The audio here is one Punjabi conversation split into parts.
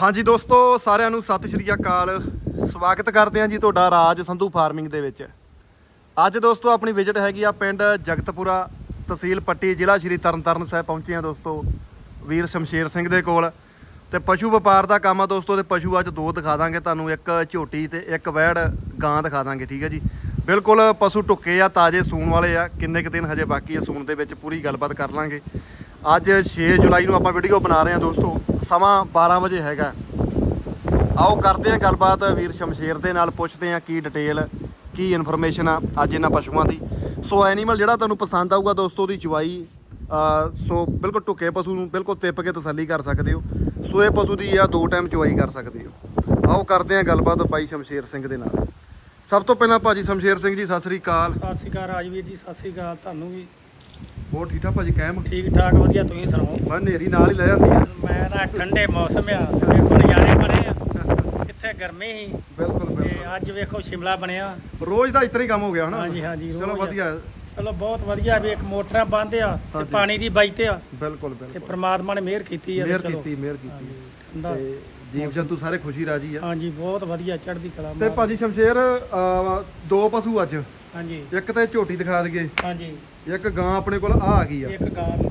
ਹਾਂਜੀ ਦੋਸਤੋ, ਸਾਰਿਆਂ ਨੂੰ ਸਤਿ ਸ਼੍ਰੀ ਅਕਾਲ। ਸਵਾਗਤ ਕਰਦੇ ਹਾਂ ਜੀ ਤੁਹਾਡਾ ਰਾਜ ਸੰਧੂ ਫਾਰਮਿੰਗ ਦੇ ਵਿੱਚ। ਅੱਜ ਦੋਸਤੋ, ਆਪਣੀ ਵਿਜ਼ਿਟ ਹੈਗੀ ਆ ਪਿੰਡ ਜਗਤਪੁਰਾ ਤਹਿਸੀਲ ਪੱਟੀ, ਜ਼ਿਲ੍ਹਾ ਸ਼੍ਰੀ ਤਰਨਤਾਰਨ ਸਾਹਿਬ ਪਹੁੰਚੇ ਆ ਦੋਸਤੋ, ਵੀਰ ਸ਼ਮਸ਼ੇਰ ਸਿੰਘ ਦੇ ਕੋਲ। ਤੇ ਪਸ਼ੂ ਵਪਾਰ ਦਾ ਕੰਮ ਆ ਦੋਸਤੋ, ਤੇ ਪਸ਼ੂ ਅੱਜ ਦੋ ਦਿਖਾ ਦਾਂਗੇ ਤੁਹਾਨੂੰ, ਇੱਕ ਝੋਟੀ ਤੇ ਇੱਕ ਵੈੜ, ਗਾਂ ਦਿਖਾ ਦਾਂਗੇ, ਠੀਕ ਹੈ ਜੀ? ਬਿਲਕੁਲ ਪਸ਼ੂ ਟੁੱਕੇ ਆ, ਤਾਜ਼ੇ ਸੂਣ ਵਾਲੇ ਆ, ਕਿੰਨੇ ਕੁ ਦਿਨ ਹਜੇ ਬਾਕੀ ਆ ਸੂਣ ਦੇ ਵਿੱਚ, ਪੂਰੀ ਗੱਲਬਾਤ ਕਰ ਲਾਂਗੇ। ਅੱਜ 6 ਜੁਲਾਈ ਨੂੰ ਆਪਾਂ ਵੀਡੀਓ ਬਣਾ ਰਹੇ ਹਾਂ ਦੋਸਤੋ। ਸਮਾਂ 12 ਵਜੇ ਹੈਗਾ। ਆਓ ਕਰਦੇ ਹਾਂ ਗੱਲਬਾਤ। ਵੀਰ ਸ਼ਮਸ਼ੇਰ ਦੇ ਨਾਲ ਪੁੱਛਦੇ ਹਾਂ ਕੀ ਡਿਟੇਲ ਕੀ ਇਨਫੋਰਮੇਸ਼ਨ ਆ ਅੱਜ ਇਹਨਾਂ ਪਸ਼ੂਆਂ ਦੀ। ਸੋ ਐਨੀਮਲ ਜਿਹੜਾ ਤੁਹਾਨੂੰ ਪਸੰਦ ਆਊਗਾ ਦੋਸਤੋ ਦੀ ਚਵਾਈ ਸੋ ਬਿਲਕੁਲ ਟੁੱਕੇ ਪਸ਼ੂ ਨੂੰ ਬਿਲਕੁਲ ਤਿੱਪ ਕੇ ਤਸੱਲੀ ਕਰ ਸਕਦੇ ਹੋ। ਸੋ ਇਹ ਪਸ਼ੂ ਦੀ ਆ ਦੋ ਟਾਈਮ ਚਵਾਈ ਕਰ ਸਕਦੇ ਹੋ। ਆਓ ਕਰਦੇ ਹਾਂ ਗੱਲਬਾਤ ਬਾਈ ਸ਼ਮਸ਼ੇਰ ਸਿੰਘ ਦੇ ਨਾਲ। ਸਭ ਤੋਂ ਪਹਿਲਾਂ ਭਾਜੀ ਸ਼ਮਸ਼ੇਰ ਸਿੰਘ ਜੀ, ਸਤਿ ਸ੍ਰੀ ਅਕਾਲ। ਸਤਿ ਸ਼੍ਰੀ ਅਕਾਲ ਰਾਜਵੀਰ ਜੀ, ਸਤਿ ਸ਼੍ਰੀ ਅਕਾਲ। ਤੁਹਾਨੂੰ ਵੀ ਹੋਰ ਠੀਕ ਠਾਕ ਭਾਜੀ ਕਾਇਮ? ਠੀਕ ਠਾਕ ਵਧੀਆ ਤੁਸੀਂ ਸੁਣਾਓ? ਮੈਂ ਨੇਰੀ ਨਾਲ ਹੀ ਲੈ ਜਾਂਦੀ ਆ। ਮੈਂ ਨਾ ਠੰਡੇ ਮੌਸਮ ਆ ਵੇਖੋ ਨਜ਼ਾਰੇ ਬਣੇ ਆ। ਕਿੱਥੇ ਗਰਮੀ ਸੀ? ਬਿਲਕੁਲ ਤੇ ਬਿਲਕੁਲ। ਅੱਜ ਵੇਖੋ ਸ਼ਿਮਲਾ ਬਣਿਆ। ਰੋਜ਼ ਦਾ ਇਤਨਾ ਹੀ ਕੰਮ ਹੋ ਗਿਆ ਹਨਾ? ਹਾਂਜੀ ਹਾਂਜੀ ਚਲੋ ਰੋਜ਼। ਵਧੀਆ। ਚਲੋ ਬਹੁਤ ਵਧੀਆ ਵੀ ਇੱਕ ਮੋਟਰਾਂ ਬੰਦ ਆ ਤੇ ਹਾਂਜੀ। ਪਾਣੀ ਦੀ ਬਾਈ ਤੇ ਆ। ਬਿਲਕੁਲ ਤੇ ਬਿਲਕੁਲ। ਪ੍ਰਮਾਤਮਾ ਨੇ ਮਿਹਰ ਕੀਤੀ ਆ ਤੇ ਮਿਹਰ ਚਲੋ। ਕੀਤੀ ਮਿਹਰ ਕੀਤੀ। ਠੰਡਾ। ਤੇ ਜੀਵ ਜੰਤੂ ਸਾਰੇ ਖੁਸ਼ੀ ਰਾਜੀ ਆ। ਹਾਂਜੀ ਬਹੁਤ ਵਧੀਆ ਚੜ੍ਹਦੀ ਕਲਾ ਤੇ ਮਾਰ- ਭਾਜੀ ਸ਼ਮਸ਼ੇਰ ਅਹ, ਦੋ ਪਸ਼ੂ ਅੱਜ। ਹਾਂਜੀ। ਇੱਕ ਤੇ ਝੋਟੀ ਦਿਖਾ ਦਈਏ। ਹਾਂਜੀ। ਇੱਕ ਗਾਂ ਆਪਣੇ ਕੋਲ ਆ ਆ ਗਈ ਆ। ਇੱਕ ਗਾਂ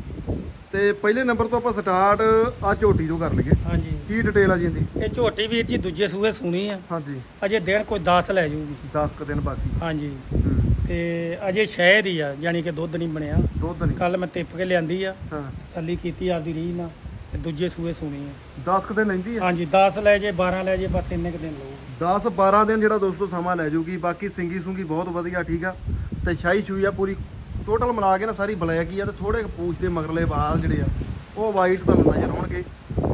ਤੇ ਪਹਿਲੇ ਨੰਬਰ ਤੋਂ ਆਪਾਂ ਸਟਾਰਟ ਆ ਝੋਟੀ ਤੋਂ ਕਰ ਲਈਏ। ਹਾਂਜੀ। ਕੀ ਡਿਟੇਲ ਆ ਜੀ ਇਹਦੀ? ਇਹ ਝੋਟੀ ਵੀਰ ਜੀ ਦੂਜੇ ਸੂਏ ਸੁਣੀ ਆ। ਹਾਂਜੀ। ਅਜੇ ਦਿਨ ਕੋਈ 10 ਲੈ ਜਾਊਗੀ 10 ਕੁ ਦਿਨ ਬਾਕੀ। ਹਾਂਜੀ। ਹੂੰ। ਤੇ ਅਜੇ ਸ਼ਹਿਦ ਹੀ ਆ ਯਾਨੀ ਕਿ ਦੁੱਧ ਨਹੀਂ ਬਣਿਆ। ਦੁੱਧ ਨਹੀਂ। ਕੱਲ ਮੈਂ ਟਿੱਪ ਕੇ ਲਿਆਂਦੀ ਆ। ਹਾਂ। ਤਸੱਲੀ ਕੀਤੀ ਆਪਦੀ ਰੀਝ ਨਾਲ। ਤੇ ਦੂਜੇ ਸੂਏ ਸੁਣੀ ਆ। 10 ਕੁ ਦਿਨ ਲੈਂਦੀ ਆ? ਹਾਂਜੀ 10 ਲੈ ਜੇ 12 ਲੈ ਜੇ ਬਸ ਇੰਨੇ ਕੁ ਦਿਨ ਲਊ। 10 12 ਦਿਨ ਜਿਹੜਾ ਦੋਸਤੋ ਸਮਾਂ ਲੈ ਜਾਊਗੀ ਬਾਕੀ ਸਿੰਗੀ ਸੁੰਗੀ ਬਹੁਤ ਵਧੀਆ ਠੀਕ ਆ। ਤੇ ਸ਼ਾਹੀ ਸ਼ੂਈ ਆ ਪੂਰੀ ਟੋਟਲ ਮਿਲਾ ਕੇ ਨਾ ਸਾਰੀ ਬਲੈਕ ਹੀ ਆ ਤੇ ਥੋੜੇ ਪੂਛ ਦੇ ਮਗਰਲੇ ਵਾਲ ਜਿਹੜੇ ਆ ਉਹ ਵਾਈਟ ਤੁਹਾਨੂੰ ਨਜ਼ਰ ਆਉਣਗੇ।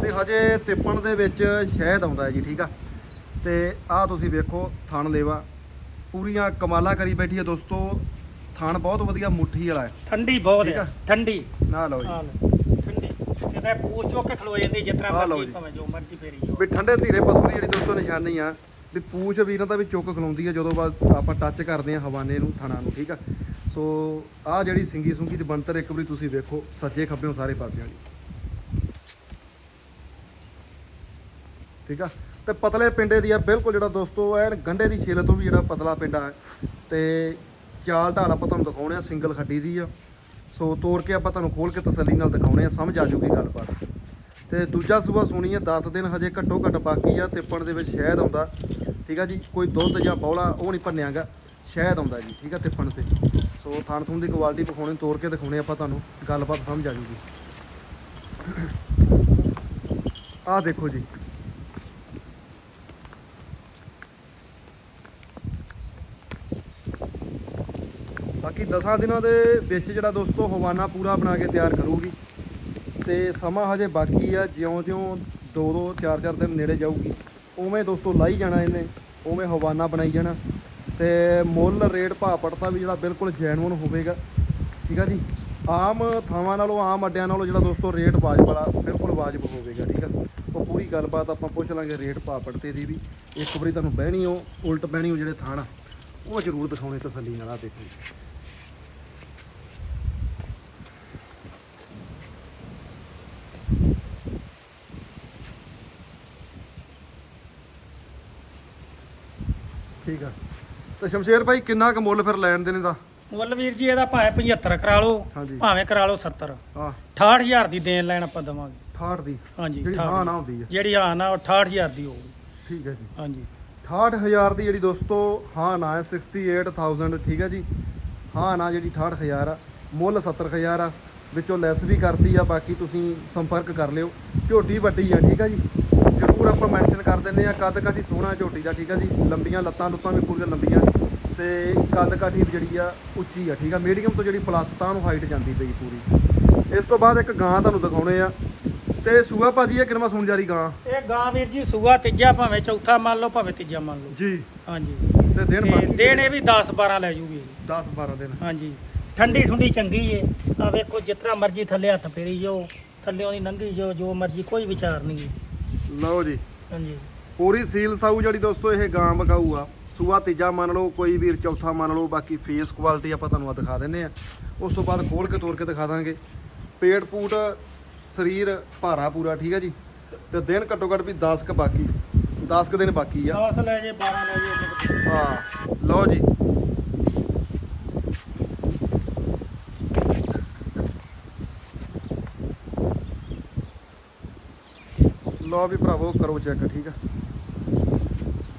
ਤੇ ਹਜੇ ਤਿੱਪਣ ਦੇ ਵਿੱਚ ਸ਼ਹਿਦ ਆਉਂਦਾ ਹੈ ਜੀ ਠੀਕ ਆ। ਤੇ ਆਹ ਤੁਸੀਂ ਵੇਖੋ ਥਣ ਲੇਵਾ ਪੂਰੀਆਂ ਕਮਾਲਾਂ ਕਰੀ ਬੈਠੀ ਆ ਦੋਸਤੋ। ਥਣ ਬਹੁਤ ਵਧੀਆ ਮੁੱਠੀ ਵਾਲਾ ਹੈ। ਠੰਡੀ ਬਹੁਤ ਠੀਕ ਆ? ਆ। ਠੰਡੀ। ਨਾ ਲਓ ਜੀ। ਹਾਂ ਕਿਤੇ ਪੂਛ ਚੁੱਕ ਕੇ ਖਲੋ ਜਾਂਦੀ ਜਿਸ ਤਰ੍ਹਾਂ ਆਹ ਲਓ ਮਰਜ਼ੀ ਜੀ। ਭਾਵੇਂ ਜੋ ਮਰਜ਼ੀ ਫੇਰੀ ਜਾਓ ਵੀ ਠੰਡੇ ਧੀਰੇ ਪਸ਼ੂ ਦੀ ਜਿਹੜੀ ਦੋਸਤੋ ਨਿਸ਼ਾਨੀ ਆ ਵੀ ਪੂਛ ਵੀਰਾਂ ਦਾ ਵੀ ਚੁੱਕ ਖਲੋਂਦੀ ਆ ਜਦੋਂ ਬਾਅਦ ਆਪਾਂ ਟੱਚ ਕਰਦੇ ਆ ਹਵਾਨੇ ਨੂੰ ਥਣਾ ਨੂੰ ਠੀਕ ਆ? ਸੋ ਆ ਜਿਹੜੀ ਸਿੰਗੀ ਸੁੰਗੀ ਦੀ ਬਣਤਰ ਇੱਕ ਵਾਰੀ ਤੁਸੀਂ ਵੇਖੋ ਸੱਜੇ ਖੱਬਿਓਂ ਸਾਰੇ ਪਾਸਿਆਂ ਦੀ ਠੀਕ ਆ? ਤੇ ਪਤਲੇ ਪਿੰਡੇ ਦੀ ਆ ਬਿਲਕੁਲ ਜਿਹੜਾ ਦੋਸਤੋ ਐਨ ਗੰਡੇ ਦੀ ਛਿੱਲ ਤੋਂ ਵੀ ਜਿਹੜਾ ਪਤਲਾ ਪਿੰਡਾ ਹੈ। ਤੇ ਚਾਲ ਢਾਲ ਆਪਾਂ ਤੁਹਾਨੂੰ ਦਿਖਾਉਣੇ ਆ ਸਿੰਗਲ ਖੱਡੀ ਦੀ ਆ। ਸੋ ਤੋੜ ਕੇ ਆਪਾਂ ਤੁਹਾਨੂੰ ਖੋਲ ਕੇ ਤਸੱਲੀ ਨਾਲ ਦਿਖਾਉਣੇ ਆ, ਸਮਝ ਆ ਜੂਗੀ ਗੱਲਬਾਤ ਤੇ ਦੂਜਾ ਸੂਆ ਸੁਣੀ ਆ 10 ਦਿਨ ਹਜੇ ਘੱਟੋ ਘੱਟ ਬਾਕੀ ਆ, ਤਿੱਪਣ ਦੇ ਵਿੱਚ ਸ਼ਹਿਦ ਆਉਂਦਾ, ਠੀਕ ਆ ਜੀ? ਕੋਈ ਦੁੱਧ ਜਾਂ ਬੌਲਾ, ਉਹ ਨਹੀਂ ਭੰਨਿਆਗਾ, ਸ਼ਹਿਦ ਆਉਂਦਾ ਜੀ, ਠੀਕ ਆ ਤਿੱਪਣ ਤੇ। ਸੋ ਥਾਣ ਥੂਣ ਦੀ ਕੁਆਲਿਟੀ ਵਿਖਾਉਣੀ, ਤੋੜ ਕੇ ਦਿਖਾਉਣੇ ਆਪਾਂ ਤੁਹਾਨੂੰ ਗੱਲਬਾਤ ਸਮਝ ਆ ਜੂਗੀ। ਆਹ ਦੇਖੋ ਜੀ ਬਾਕੀ 10 ਦਿਨਾਂ ਦੇ ਵਿੱਚ ਜਿਹੜਾ ਦੋਸਤੋ ਹਵਾਨਾ ਪੂਰਾ ਬਣਾ ਕੇ ਤਿਆਰ ਕਰੂਗੀ ਤੇ ਸਮਾਂ ਹਜੇ ਬਾਕੀ ਆ ਜਿਉਂ-ਜਿਉਂ ਦੋ ਦੋ ਚਾਰ ਚਾਰ ਦਿਨ ਨੇੜੇ ਜਾਊਗੀ। ਉਵੇਂ ਦੋਸਤੋ ਲਾਈ ਜਾਣਾ ਇਹਨੇ, ਉਵੇਂ ਹਵਾਨਾ ਬਣਾਈ ਜਾਣਾ। ਤੇ ਮੁੱਲ ਰੇਟ ਭਾਅ ਪੜਤਾ ਵੀ ਜਿਹੜਾ ਬਿਲਕੁਲ ਜੈਨੂਨ ਹੋਵੇਗਾ। ਠੀਕ ਆ ਜੀ? ਆਮ ਥਾਵਾਂ ਨਾਲੋਂ, ਆਮ ਅੱਡਿਆਂ ਨਾਲੋਂ ਜਿਹੜਾ ਦੋਸਤੋ ਰੇਟ ਵਾਜਬ ਵਾਲਾ ਬਿਲਕੁਲ ਵਾਜਬ ਹੋਵੇਗਾ, ਠੀਕ ਆ? ਉਹ ਪੂਰੀ ਗੱਲਬਾਤ ਆਪਾਂ ਪੁੱਛ ਲਾਂਗੇ ਰੇਟ ਭਾਅ ਪੜਤੇ ਦੀ ਵੀ। ਇੱਕ ਵਾਰੀ ਤੁਹਾਨੂੰ ਬਹਿਣੀ ਹੋ ਉਲਟ ਬਹਿਣੀ ਹੋ ਜਿਹੜੇ ਥਾਣਾ ਉਹ ਜ਼ਰੂਰ ਦਿਖਾਉਣੇ ਤਸੱਲੀ ਨਾਲ ਆ ਦੇਖੋ। ਠੀਕ ਆ। ਤੇ ਸ਼ਮਸ਼ੇਰ ਭਾਈ ਕਿੰਨਾ ਕੁ ਮੁੱਲ ਫਿਰ ਲੈਣ ਦੇਣੇ ਦਾ? ਮੁੱਲ ਵੀਰ ਜੀ ਇਹਦਾ ਭਾਵੇਂ 75 ਕਰਾ ਲਓ ਹਾਂਜੀ। ਭਾਵੇਂ ਕਰਾ ਲਓ 70 ਹਾਂ। 68000 ਦੀ ਦੇਣ ਲੈਣ ਆਪਾਂ ਦਵਾਂਗੇ। 68 ਦੀ? ਹਾਂਜੀ ਜਿਹੜੀ 68 ਹਾਂ ਨਾ ਹੁੰਦੀ ਹੈ ਜਿਹੜੀ ਹਾਂ ਨਾ ਉਹ 68000 ਦੀ ਹੋਊਗੀ। ਠੀਕ ਹੈ ਜੀ। ਹਾਂਜੀ। 68000 ਦੀ ਜਿਹੜੀ ਦੋਸਤੋ ਹਾਂ ਨਾ ਹੈ 68000 ਠੀਕ ਹੈ ਜੀ। ਹਾਂ ਨਾ ਜਿਹੜੀ 68000 ਆ ਮੁੱਲ 70000 ਆ। ਵਿੱਚੋਂ ਲੈਸ ਵੀ ਕਰਦੀ ਆ ਬਾਕੀ ਤੁਸੀਂ ਸੰਪਰਕ ਕਰ ਲਿਓ। ਝੋਟੀ ਵੱਡੀ ਆ ਠੀਕ ਆ ਜੀ? ਜ਼ਰੂਰ ਆਪਾਂ ਮੈਂਸ਼ਨ ਕਰ ਦਿੰਦੇ ਆ ਕੱਦ ਕਾਠੀ ਸੋਹਣਾ ਝੋਟੀ ਦਾ ਠੀਕ ਆ ਜੀ? ਲੰਬੀਆਂ ਲੱਤਾਂ ਲੁੱਤਾਂ ਵੀ ਪੂਰੀਆਂ ਲੰਬੀਆਂ। ਤੇ ਕੱਦ ਕਾਠੀ ਜਿਹੜੀ ਆ ਉੱਚੀ ਆ ਠੀਕ ਆ? ਮੀਡੀਅਮ ਤੋਂ ਜਿਹੜੀ ਪਲੱਸ ਤਾਂ ਨੂੰ ਹਾਈਟ ਜਾਂਦੀ ਪਈ ਪੂਰੀ। ਇਸ ਤੋਂ ਬਾਅਦ ਇੱਕ ਗਾਂ ਤੁਹਾਨੂੰ ਦਿਖਾਉਣੇ ਆ। ਤੇ ਸੂਆ ਭਾਜੀ ਇਹ ਕਿਨਵਾ ਸੁਣ ਜਾਰੀ ਗਾਂ? ਇਹ ਗਾਂ ਵੀਰ ਜੀ ਸੂਆ ਤੀਜਾ ਭਾਵੇਂ ਚੌਥਾ ਮੰਨ ਲਓ ਭਾਵੇਂ ਤੀਜਾ ਮੰਨ ਲਓ। ਜੀ। ਹਾਂਜੀ। ਤੇ ਦਿਨ ਬਾਕੀ ਦਿਨ ਇਹ ਵੀ 10 12 ਲੈ ਜੂਗੀ। 10 12 ਦਿਨ। ਹਾਂਜੀ। ਠੰਡੀ ਠੁੰਡੀ ਚੰਗੀ ਏ। ਆ ਵੇਖੋ ਜਿਤਨਾ ਮਰਜ਼ੀ ਥੱਲੇ ਹੱਥ ਫੇਰੀ ਜਾਓ ਥੱਲਿਓਂ ਦੀ ਲੰਘੀ ਜਾਓ ਜੋ ਮਰਜ਼ੀ ਕੋਈ ਵਿਚਾਰ ਨਹੀਂ ਏ। ਲਓ ਜੀ। ਹਾਂਜੀ। ਪੂਰੀ ਸੀਲ ਸਾਊ ਜਿਹੜੀ ਦੋਸਤੋ ਇਹ ਗਾਂ ਮਕਾਊ ਆ। ਸੂਆ ਤੀਜਾ ਮੰਨ ਲਓ ਕੋਈ ਵੀਰ ਚੌਥਾ ਮੰਨ ਲਓ ਬਾਕੀ ਫੇਸ ਕੁਆਲਿਟੀ ਆਪਾਂ ਤੁਹਾਨੂੰ ਆ ਦਿਖਾ ਦਿੰਨੇ ਆ। ਉਸ ਤੋਂ ਬਾਅਦ ਖੋਲ ਕੇ ਤੋੜ ਕੇ ਦਿਖਾ ਦਾਂਗੇ। ਪੇਟ ਪੂਟ ਸਰੀਰ ਭਾਰਾ ਪੂਰਾ ਠੀਕ ਹੈ ਜੀ? ਤੇ ਦਿਨ ਘੱਟੋ ਘੱਟ ਵੀ 10 ਕ ਬਾਕੀ 10 ਕ ਦਿਨ ਬਾਕੀ ਆ। 10 ਲੈ ਜੇ 12 ਲੈ ਜੇ ਇੰਨੇ ਕੁ ਦੇ। ਹਾਂ ਲਓ ਜੀ। ਲਓ ਵੀ ਭਰਾਵੋ, ਕਰੋ ਚੈੱਕ ਠੀਕ ਆ?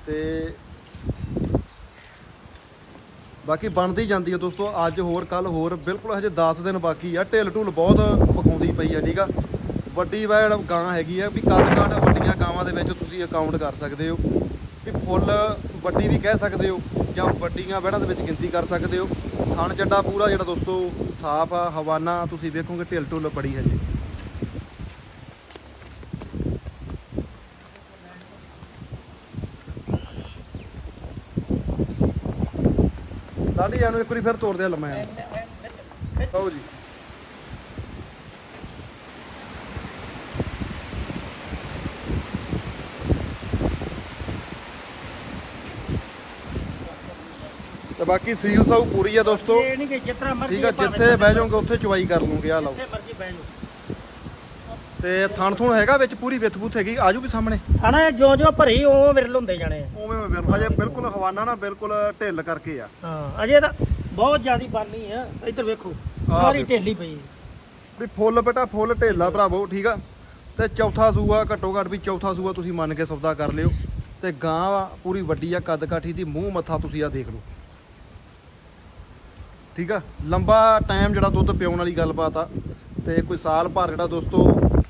ਤੇ ਬਾਕੀ ਬਣਦੀ ਜਾਂਦੀ ਹੈ ਦੋਸਤੋ, ਅੱਜ ਹੋਰ ਕੱਲ ਹੋਰ, ਬਿਲਕੁਲ ਹਜੇ 10 ਦਿਨ ਬਾਕੀ ਆ। ਢਿੱਲ ਢੁੱਲ ਬਹੁਤ ਪਕਾਉਂਦੀ ਪਈ ਆ, ਠੀਕ ਆ? ਵੱਡੀ ਵੈੜ ਗਾਂ ਹੈਗੀ ਆ, ਵੀ ਕੱਦ ਕਾਠ ਵੱਡੀਆਂ ਗਾਵਾਂ ਦੇ ਵਿੱਚ ਤੁਸੀਂ ਅਕਾਊਂਟ ਕਰ ਸਕਦੇ ਹੋ। ਵੀ ਫੁੱਲ ਵੱਡੀ ਵੀ ਕਹਿ ਸਕਦੇ ਹੋ, ਜਾਂ ਵੱਡੀਆਂ ਵੈੜਾਂ ਦੇ ਵਿੱਚ ਗਿਣਤੀ ਕਰ ਸਕਦੇ ਹੋ। ਥਣ ਚੱਡਾ ਪੂਰਾ ਜਿਹੜਾ ਦੋਸਤੋ ਸਾਫ਼ ਆ, ਹਵਾਨਾ, ਤੁਸੀਂ ਵੇਖੋਗੇ ਢਿੱਲ ਢੁੱਲ ਬੜੀ ਹੈ ਜੀ ਹਜੇ ਦਾਦੀ ਇਹਨੂੰ ਇੱਕ ਵਾਰੀ ਫਿਰ ਤੋੜ ਦੇ ਲੰਮਾ ਲਓ ਜੀ। ਤੇ ਬਾਕੀ ਸੀਲ ਸਾਊ ਪੂਰੀ ਆ ਦੋਸਤੋ। ਠੀਕ ਆ ਜਿੱਥੇ ਬਹਿ ਜਾਓਗੇ ਉੱਥੇ ਚੁਆਈ ਕਰ ਲੂਗੇ ਆ ਲਓ। ਜਿੱਥੇ ਮਰਜ਼ੀ ਬਹਿ ਜਾਓ। ਤੇ ਥਣ ਥੁਣ ਹੈਗਾ ਵਿੱਚ ਪੂਰੀ ਵਿੱਥ ਬੁੱਥ ਹੈਗੀ ਆਜੂ ਵੀ ਸਾਹਮਣੇ? ਹਣਾ ਜੋ ਜੋ ਭਰੀ ਉਹ ਵਿਰਲ ਹੁੰਦੇ ਜਾਣੇ ਆ। ਉਵੇਂ ਉਵੇਂ ਵਿਰਫਾ ਜੇ ਬਿਲਕੁਲ ਹਵਾਨਾ ਨਾ ਬਿਲਕੁਲ ਢਿੱਲ ਕਰਕੇ ਆ। ਹਾਂ ਅਜੇ ਤਾਂ ਬਹੁਤ ਜ਼ਿਆਦੀ ਬਾਨੀ ਆ। ਇੱਧਰ ਵੇਖੋ ਸਾਰੀ। ਢੇਲੀ ਪਈ। ਵੀ ਫੁੱਲ ਬੇਟਾ ਫੁੱਲ ਢੇਲਾ ਭਰਾਵੋ ਠੀਕ ਆ? ਤੇ ਚੌਥਾ ਸੂਆ ਘੱਟੋ ਘੱਟ ਵੀ ਚੌਥਾ ਸੂਆ ਤੁਸੀਂ ਮੰਨ ਕੇ ਸੌਦਾ ਕਰ ਲਿਓ। ਤੇ ਗਾਂ ਪੂਰੀ ਵੱਡੀ ਆ ਕੱਦ ਕਾਠੀ ਦੀ ਮੂੰਹ ਮੱਥਾ ਤੁਸੀਂ ਆ ਦੇਖ ਲਓ। ਠੀਕ ਆ? ਲੰਬਾ ਟਾਈਮ ਜਿਹੜਾ ਦੁੱਧ ਪਿਆਉਣ ਵਾਲੀ ਗੱਲਬਾਤ ਆ। ਤੇ ਕੋਈ ਸਾਲ ਭਰ ਜਿਹੜਾ ਦੋਸਤੋ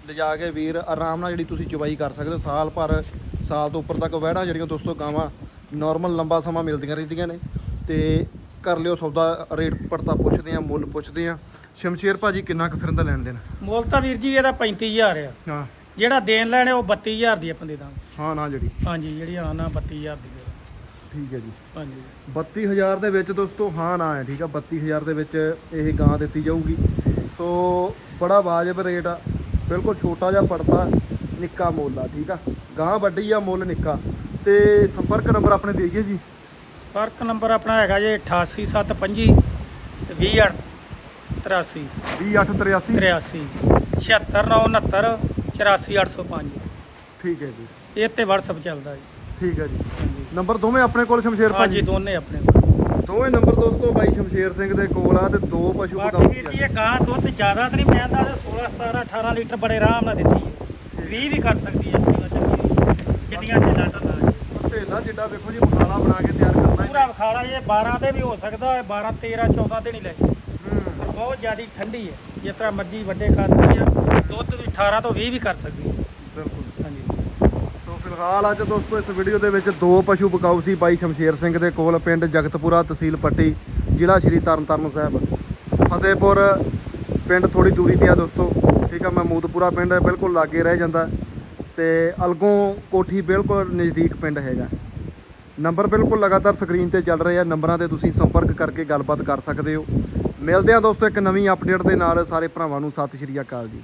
ਲਿਜਾ ਕੇ ਵੀਰ ਆਰਾਮ ਨਾਲ ਜਿਹੜੀ ਤੁਸੀਂ ਚੁਬਾਈ ਕਰ ਸਕਦੇ ਹੋ। ਸਾਲ ਭਰ ਸਾਲ ਤੋਂ ਉੱਪਰ ਤੱਕ ਵਹਿੜਾਂ ਜਿਹੜੀਆਂ ਦੋਸਤੋ ਗਾਵਾਂ ਨਾਰਮਲ ਲੰਬਾ ਸਮਾਂ ਮਿਲਦੀਆਂ ਰਹਿੰਦੀਆਂ ਨੇ। ਤੇ ਕਰ ਲਿਓ ਸੌਦਾ ਰੇਟ ਪੜਤਾ ਪੁੱਛਦੇ ਆ ਮੁੱਲ ਪੁੱਛਦੇ ਆ। ਸ਼ਮਸ਼ੇਰ ਭਾਜੀ ਕਿੰਨਾ ਕੁ ਫਿਰਨ ਦਾ ਲੈਣ ਦੇਣ? ਮੁੱਲ ਤਾਂ ਵੀਰ ਜੀ ਇਹਦਾ 35000 ਆ। ਹਾਂ। ਜਿਹੜਾ ਦੇਣ ਲੈਣੇ ਉਹ 32000 ਦੀ ਆਪਾਂ ਦੇ। ਦਾਂਗੇ ਹਾਂ ਨਾ ਜਿਹੜੀ। ਹਾਂਜੀ ਜਿਹੜੀ ਆ ਨਾ 32000 ਦੀ। ਠੀਕ ਹੈ ਜੀ। ਹਾਂਜੀ। 32000 ਦੇ ਵਿੱਚ ਦੋਸਤੋ ਹਾਂ ਨਾ ਹੈ ਠੀਕ ਆ। 32000 ਦੇ ਵਿੱਚ ਇਹ ਗਾਂ ਦਿੱਤੀ ਜਾਊਗੀ। ਸੋ ਬੜਾ ਵਾਜਬ ਰੇਟ ਆ। ਬਿਲਕੁਲ ਛੋਟਾ ਜਿਹਾ ਪੜਤਾ ਨਿੱਕਾ ਮੁੱਲ ਆ ਠੀਕ ਆ? ਗਾਂ ਵੱਡੀ ਆ ਮੁੱਲ ਨਿੱਕਾ। ਤੇ ਸੰਪਰਕ ਨੰਬਰ ਆਪਣੇ ਦੇ ਦਈਏ ਜੀ? ਫ਼ਰਕ ਨੰਬਰ ਆਪਣਾ ਹੈਗਾ ਜੇ 88725 ਤੇ 20883 2883 83 76969 84805 ਠੀਕ ਹੈ ਜੀ। ਇਹ ਤੇ WhatsApp ਚੱਲਦਾ ਜੀ। ਠੀਕ ਹੈ ਜੀ। ਹਾਂਜੀ ਨੰਬਰ ਦੋਵੇਂ ਆਪਣੇ ਕੋਲ ਸ਼ਮਸ਼ੇਰ ਹਾਂਜੀ ਭਾਜੀ ਦੋਨੇ ਆਪਣੇ ਕੋਲ। ਦੋਵੇਂ ਨੰਬਰ ਦੋਸਤੋ ਬਾਈ ਸ਼ਮਸ਼ੇਰ ਸਿੰਘ ਦੇ ਕੋਲ ਆ ਤੇ ਦੋ ਪਸ਼ੂ ਬਾਕੀ ਵੀਰ ਜੀ ਇਹ ਗਾਂ ਦੁੱਧ ਜ਼ਿਆਦਾ ਤਾਂ ਨਹੀਂ ਪੈਂਦਾ ਤੇ 16 17 18 ਲੀਟਰ ਬੜੇ ਆਰਾਮ ਨਾਲ ਦਿੱਤੀ ਹੈ। 20 ਵੀ ਕਰ ਸਕਦੀ ਹੈ ਕਿੰਨੀਆਂ ਢਿੱਲਾਂ ਢੱਲਾਂ ਢੇਲਾ ਜਿੱਡਾ ਵੇਖੋ ਜੀ ਮਸਾਲਾ ਬਣਾ ਕੇ ਤਿਆਰ ਕਰਨਾ ਪੂਰਾ ਵਿਖਾਲਾ ਜੇ 12 ਦੇ ਵੀ ਹੋ ਸਕਦਾ ਹੈ 12 13 14 ਦੇ ਨਹੀਂ ਲੈ ਬਹੁਤ ਜ਼ਿਆਦੀ ਠੰਡੀ ਹੈ ਜਿਸ ਤਰ੍ਹਾਂ ਮਰਜ਼ੀ ਵੱਡੇ ਖਾਤੇ ਆ ਦੁੱਧ ਵੀ 18 ਤੋਂ 20 ਵੀ ਕਰ ਸਕਦੀ ਹੈ। ਬਿਲਕੁਲ। ਫਿਲਹਾਲ ਅੱਜ ਦੋਸਤੋ ਇਸ ਵੀਡੀਓ ਦੇ ਵਿੱਚ ਦੋ ਪਸ਼ੂ ਬਕਾਊ ਸੀ ਬਾਈ ਸ਼ਮਸ਼ੇਰ ਸਿੰਘ ਦੇ ਕੋਲ, ਪਿੰਡ ਜਗਤਪੁਰਾ ਤਹਿਸੀਲ ਪੱਟੀ, ਜ਼ਿਲ੍ਹਾ ਸ਼੍ਰੀ ਤਰਨਤਾਰਨ ਸਾਹਿਬ। ਫਤਿਹਪੁਰ ਪਿੰਡ ਥੋੜੀ ਦੂਰੀ ਤੇ ਆ ਦੋਸਤੋ। ਠੀਕ ਆ, ਮਹਿਮੂਦਪੁਰਾ ਪਿੰਡ ਬਿਲਕੁਲ ਲਾਗੇ ਰਹਿ ਜਾਂਦਾ। ਤੇ ਅਲਗੋਂ ਕੋਠੀ ਬਿਲਕੁਲ ਨਜ਼ਦੀਕ ਪਿੰਡ ਹੈਗਾ। ਨੰਬਰ ਬਿਲਕੁਲ ਲਗਾਤਾਰ ਸਕਰੀਨ ਤੇ ਚੱਲ ਰਹੇ ਆ। ਨੰਬਰਾਂ ਤੇ ਤੁਸੀਂ ਸੰਪਰਕ ਕਰਕੇ ਗੱਲਬਾਤ ਕਰ ਸਕਦੇ ਹੋ। ਮਿਲਦੇ ਹਾਂ ਦੋਸਤੋ ਇੱਕ ਨਵੀਂ ਅਪਡੇਟ ਦੇ ਨਾਲ। ਸਾਰੇ ਭਰਾਵਾਂ ਨੂੰ ਸਤਿ ਸ਼੍ਰੀ ਅਕਾਲ ਜੀ।